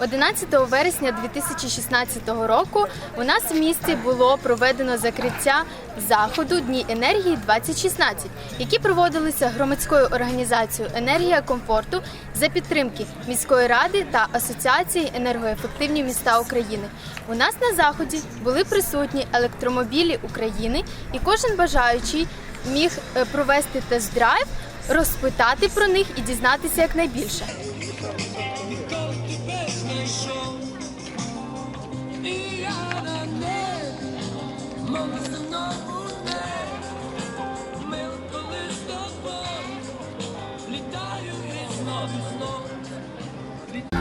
11 вересня 2016 року у нас в місті було проведено закриття заходу Дні енергії 2016, які проводилися громадською організацією Енергія комфорту за підтримки міської ради та Асоціації енергоефективні міста України. У нас на заході були присутні електромобілі України, і кожен бажаючий міг е, провести тест-драйв, розпитати про них і дізнатися якнайбільше.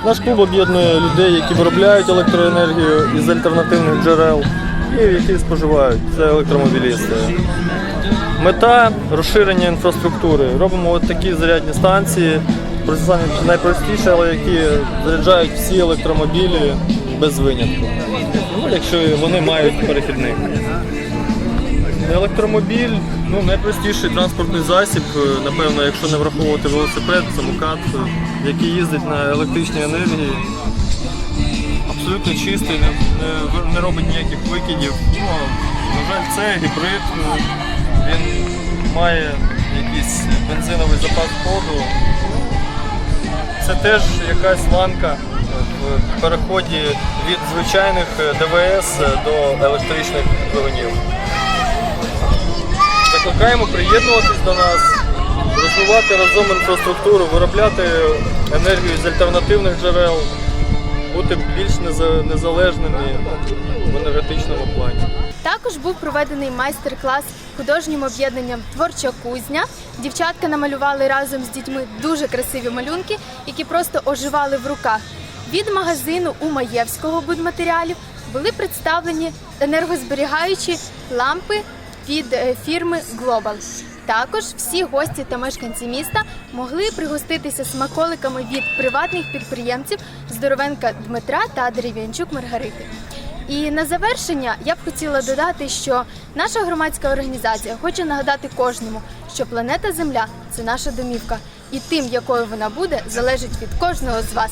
Наш клуб об'єднує людей, які виробляють електроенергію із альтернативних джерел і які споживають. Це електромобілісти. Мета розширення інфраструктури. Робимо от такі зарядні станції, просто найпростіше, але які заряджають всі електромобілі без винятку. Ну, якщо вони мають перехідник. Електромобіль ну, найпростіший транспортний засіб, е, напевно, якщо не враховувати велосипед, самокат, е, який їздить на електричній енергії. Абсолютно чистий, не, не, не робить ніяких викидів. Ну, на жаль, це гібрид. ну, Він має якийсь бензиновий запас ходу. Це теж якась ланка в переході від звичайних е, ДВС до електричних двигунів. Закликаємо приєднуватись до нас, розвивати разом інфраструктуру, виробляти енергію з альтернативних джерел, бути більш незалежними в енергетичному плані. Також був проведений майстер-клас художнім об'єднанням Творча кузня. Дівчатка намалювали разом з дітьми дуже красиві малюнки, які просто оживали в руках. Від магазину у Маєвського будматеріалів були представлені енергозберігаючі лампи від е, фірми Global. Також всі гості та мешканці міста могли пригоститися смаколиками від приватних підприємців Здоровенка Дмитра та Дерев'янчук Маргарити. І на завершення я б хотіла додати, що наша громадська організація хоче нагадати кожному, що планета Земля це наша домівка, і тим, якою вона буде, залежить від кожного з вас.